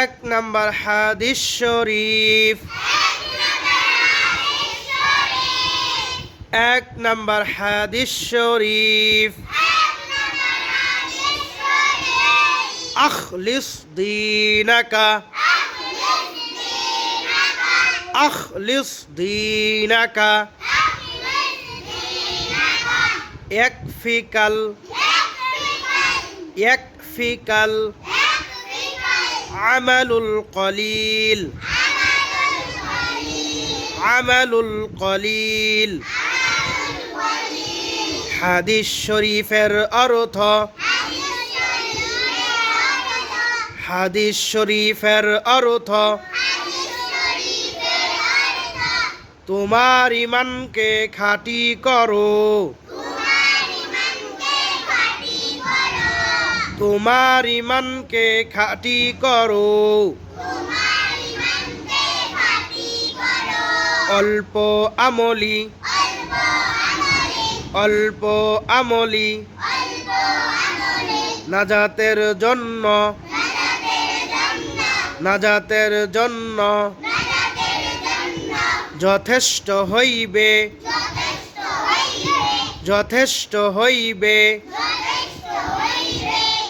এক নাম্বার হাদিস শরীফ এক নাম্বার হাদিস শরীফ আখলিস দিনাকা আখলিস দিনাকা একফিকাল একফিকাল আমালুল কলিল। আমালুল কলিল। হাদিস শরীফের অর্থ হাদিস শরীফের অর্থ তোমার ইমানকে খাঁটি করো। তোমার ইমানকে খাটি করো। অল্প আমলি। অল্প আমলি। নাজাতের জন্য। নাজাতের জন্য। যথেষ্ট হইবে। যথেষ্ট হইবে।